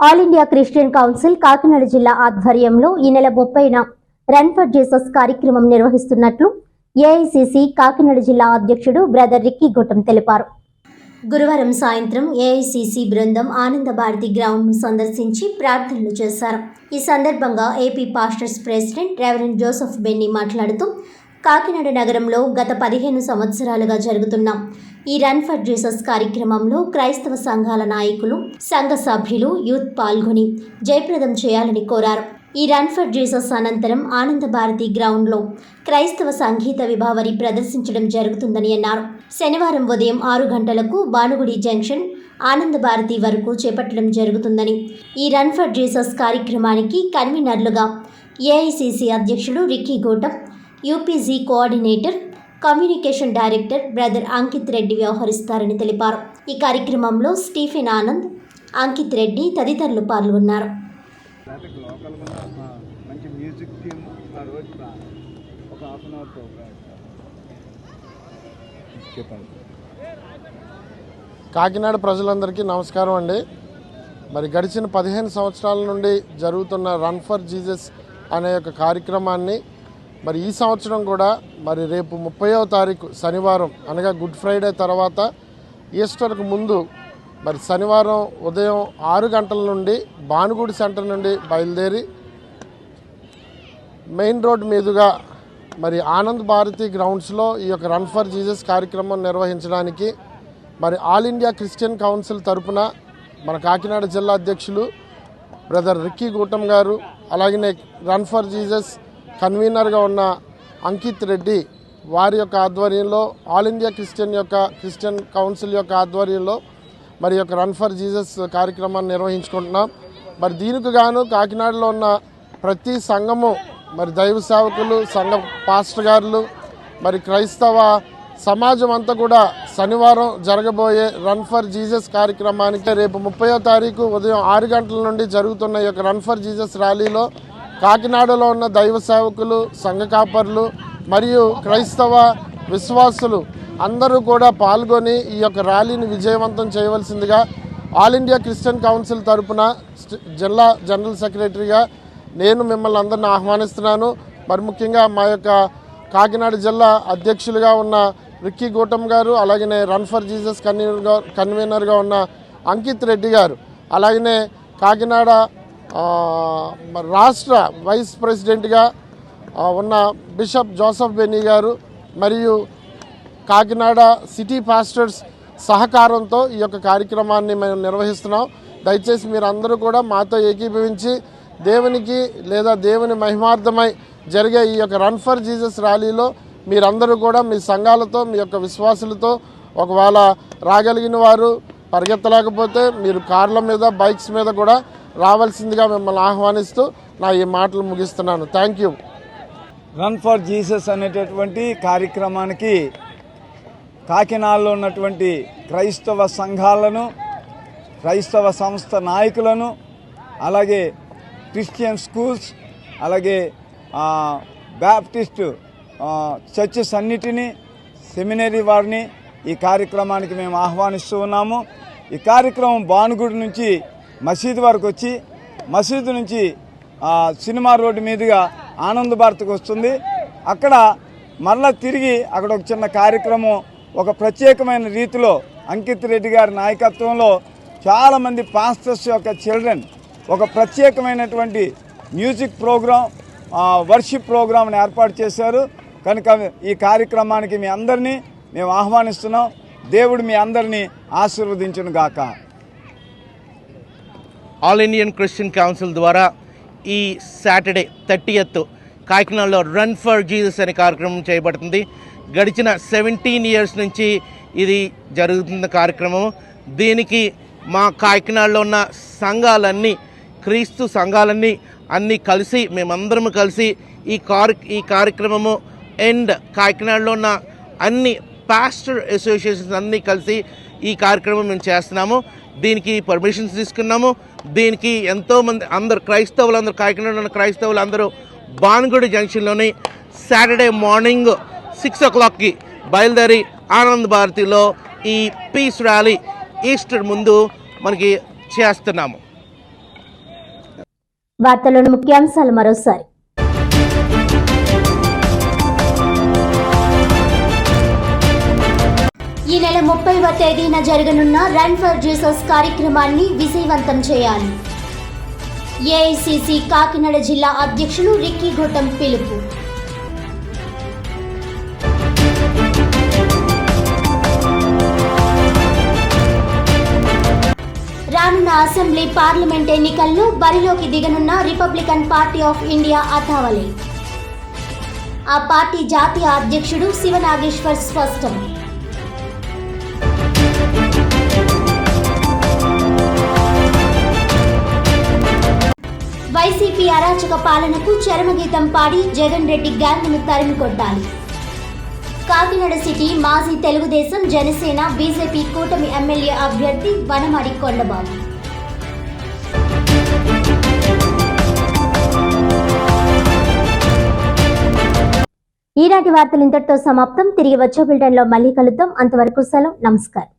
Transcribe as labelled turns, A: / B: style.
A: All India Christian council Kakinada జిల్లా ఆధ్వర్యంలో ఈ నెల ముప్పైన రన్ ఫర్ జీసస్ కార్యక్రమం నిర్వహిస్తున్నట్లు ఏఐసిసి కాకినాడ జిల్లా అధ్యక్షుడు బ్రదర్ రిక్కీ గొట్టం తెలిపారు. గురువారం సాయంత్రం ఏఐసిసి బృందం ఆనంద భారతి గ్రౌండ్ను సందర్శించి ప్రార్థనలు చేశారు. ఈ సందర్భంగా AP pastors president reverend Joseph Benny మాట్లాడుతూ కాకినాడ నగరంలో గత పదిహేను సంవత్సరాలుగా జరుగుతున్న ఈ రన్ ఫర్ జీసస్ కార్యక్రమంలో క్రైస్తవ సంఘాల నాయకులు సంఘ సభ్యులు యూత్ పాల్గొని జయప్రదం చేయాలని కోరారు. ఈ రన్ ఫర్ జీసస్ అనంతరం ఆనంద భారతి గ్రౌండ్లో క్రైస్తవ సంగీత విభావరి ప్రదర్శించడం జరుగుతుందని అన్నారు. శనివారం ఉదయం ఆరు గంటలకు బానుగుడి జంక్షన్ ఆనంద భారతి వరకు చేపట్టడం జరుగుతుందని ఈ రన్ ఫర్ జీసస్ కార్యక్రమానికి కన్వీనర్లుగా ఏఐసిసి అధ్యక్షుడు Ricky Gotam UPG coordinator communication director brother Ankit Reddy వ్యవహరిస్తారని తెలిపారు. ఈ కార్యక్రమంలో స్టీఫెన్ ఆనంద్ అంకిత్ రెడ్డి తదితరులు పాల్గొన్నారు.
B: మంచి మ్యూజిక్ థీమ్ ఆ రోజు ఒక హాఫ్ అన్ అవర్ ప్రోగ్రామ్ చెప్పండి
C: కాకినాడ ప్రజలందరికీ నమస్కారం అండి. మరి గడిచిన పదిహేను సంవత్సరాల నుండి జరుగుతున్న రన్ ఫర్ జీసస్ అనే ఒక కార్యక్రమాన్ని మరి ఈ సంవత్సరం కూడా మరి రేపు ముప్పైవ తారీఖు శనివారం అనగా గుడ్ ఫ్రైడే తర్వాత ఈస్టర్కు ముందు మరి శనివారం ఉదయం ఆరు గంటల నుండి భానుగుడి సెంటర్ నుండి బయలుదేరి మెయిన్ రోడ్ మీదుగా మరి ఆనంద్ భారతి గ్రౌండ్స్లో ఈ యొక్క రన్ ఫర్ జీసస్ కార్యక్రమం నిర్వహించడానికి మరి ఆల్ ఇండియా క్రిస్టియన్ కౌన్సిల్ తరపున మన కాకినాడ జిల్లా అధ్యక్షులు బ్రదర్ రిక్కీ గూటం గారు అలాగనే రన్ ఫర్ జీసస్ కన్వీనర్గా ఉన్న అంకిత్ రెడ్డి వారి యొక్క ఆధ్వర్యంలో ఆల్ ఇండియా క్రిస్టియన్ యొక్క క్రిస్టియన్ కౌన్సిల్ యొక్క ఆధ్వర్యంలో మరి యొక్క రన్ ఫర్ జీసస్ కార్యక్రమాన్ని నిర్వహించుకుంటున్నాం. మరి దీనికి గాను కాకినాడలో ఉన్న ప్రతి సంఘము మరి దైవ సేవకులు సంఘ పాస్టర్ గారులు మరి క్రైస్తవ సమాజం అంతా కూడా శనివారం జరగబోయే రన్ ఫర్ జీసస్ కార్యక్రమానికి రేపు ముప్పయో తారీఖు ఉదయం ఆరు గంటల నుండి జరుగుతున్న ఈ యొక్క రన్ ఫర్ జీసస్ ర్యాలీలో కాకినాడలో ఉన్న దైవ సేవకులు సంఘ కాపర్లు మరియు క్రైస్తవ విశ్వాసులు అందరూ కూడా పాల్గొని ఈ యొక్క ర్యాలీని విజయవంతం చేయవలసిందిగా ఆల్ ఇండియా క్రిస్టియన్ కౌన్సిల్ తరపున జిల్లా జనరల్ సెక్రటరీగా నేను మిమ్మల్ని అందరిని ఆహ్వానిస్తున్నాను. మరి ముఖ్యంగా మా యొక్క కాకినాడ జిల్లా అధ్యక్షులుగా ఉన్న రిక్కీ గౌటమ్ గారు అలాగనే రన్ ఫర్ జీసస్ కన్వీనర్గా కన్వీనర్గా ఉన్న అంకిత్ రెడ్డి గారు అలాగనే కాకినాడ రాష్ట్ర వైస్ ప్రెసిడెంట్గా ఉన్న బిషప్ జోసఫ్ బెన్నీ గారు మరియు కాకినాడ సిటీ పాస్టర్స్ సహకారంతో ఈ యొక్క కార్యక్రమాన్ని మేము నిర్వహిస్తున్నాం. దయచేసి మీరు అందరూ కూడా మాతో ఏకీభవించి దేవునికి లేదా దేవుని మహిమార్థమై జరిగే ఈ యొక్క రన్ ఫర్ జీసస్ ర్యాలీలో మీరందరూ కూడా మీ సంఘాలతో మీ యొక్క విశ్వాసులతో ఒకవేళ రాగలిగిన వారు పరిగెత్తలేకపోతే మీరు కార్ల మీద బైక్స్ మీద కూడా రావాల్సిందిగా మిమ్మల్ని ఆహ్వానిస్తూ నా ఈ మాటలు ముగిస్తున్నాను. Thank you
B: run for Jesus అనేటటువంటి కార్యక్రమానికి కాకినాడలో ఉన్నటువంటి క్రైస్తవ సంఘాలను క్రైస్తవ సంస్థ నాయకులను అలాగే క్రిస్టియన్ స్కూల్స్ అలాగే బ్యాప్టిస్ట్ చర్చెస్ అన్నిటినీ సెమినరీ వారిని ఈ కార్యక్రమానికి మేము ఆహ్వానిస్తూ ఉన్నాము. ఈ కార్యక్రమం భానుగుడి నుంచి మసీదు వరకు వచ్చి మసీదు నుంచి సినిమా రోడ్డు మీదుగా ఆనంద్ భారత్కి వస్తుంది. అక్కడ మరలా తిరిగి అక్కడ ఒక చిన్న కార్యక్రమం ఒక ప్రత్యేకమైన రీతిలో అంకిత్ రెడ్డి గారి నాయకత్వంలో చాలామంది పాస్టర్స్ యొక్క చిల్డ్రన్ ఒక ప్రత్యేకమైనటువంటి మ్యూజిక్ ప్రోగ్రాం వర్షిప్ ప్రోగ్రాంని ఏర్పాటు చేశారు. కనుక ఈ కార్యక్రమానికి మీ అందరినీ మేము ఆహ్వానిస్తున్నాం. దేవుడు మీ అందరినీ ఆశీర్వదించును గాక
D: ఆల్ ఇండియన్ క్రిస్టియన్ కౌన్సిల్ ద్వారా ఈ సాటర్డే థర్టీయత్ కాకినాడలో రన్ ఫర్ జీసస్ అనే కార్యక్రమం చేయబడుతుంది. గడిచిన సెవెంటీన్ ఇయర్స్ నుంచి ఇది జరుగుతున్న కార్యక్రమం. దీనికి మా కాకినాడలో ఉన్న సంఘాలన్నీ క్రీస్తు సంఘాలన్నీ అన్నీ కలిసి మేమందరం కలిసి ఈ కార్ ఈ కార్యక్రమము అండ్ కాకినాడలో ఉన్న అన్ని పాస్టర్ అసోసియేషన్స్ అన్నీ కలిసి ఈ కార్యక్రమం మేము చేస్తున్నాము. దీనికి పర్మిషన్స్ తీసుకున్నాము. దీనికి ఎంతోమంది అందరు క్రైస్తవులు అందరు కాకినాడలో ఉన్న క్రైస్తవులు అందరూ బాన్గుడి జంక్షన్లోని సాటర్డే మార్నింగ్ సిక్స్ ఓ క్లాక్కి బయలుదేరి ఆనంద్ భారతిలో ఈ పీస్ ర్యాలీ ఈస్టర్ ముందు మనకి చేస్తున్నాము.
A: వార్తలను ముఖ్యాంశాలు మరోసారి. ఈ నెల ముప్పైవ తేదీన జరగనున్న రన్ ఫర్ జీసస్ కార్యక్రమాన్ని విజయవంతం చేయాలి. ఏఐసిసి కాకినాడ జిల్లా అధ్యక్షులు రిక్కీ ఘోటం పిలుపు. రానున్న అసెంబ్లీ పార్లమెంట్ ఎన్నికల్లో బరిలోకి దిగనున్న Republican party of India Athawale. ఆ పార్టీ జాతీయ అధ్యక్షుడు శివనాగేశ్వర్ స్పష్టం. వైసీపీ అరాచక పాలనకు చరమగీతం పాడి జగన్ రెడ్డి గ్యాంగ్ను తరిమి కొట్టాలి కాకినాడ సిటీ మాజీ తెలుగుదేశం జనసేన బీజేపీ కూటమి ఎమ్మెల్యే అభ్యర్థి వనమడి కొండబాబు. ఈనాటి వార్తలు ఇంతటితో సమాప్తం. తిరిగి వచ్చే బిల్డన్లో మళ్ళీ కలుద్దాం. అంతవరకు సెలవు. నమస్కారం.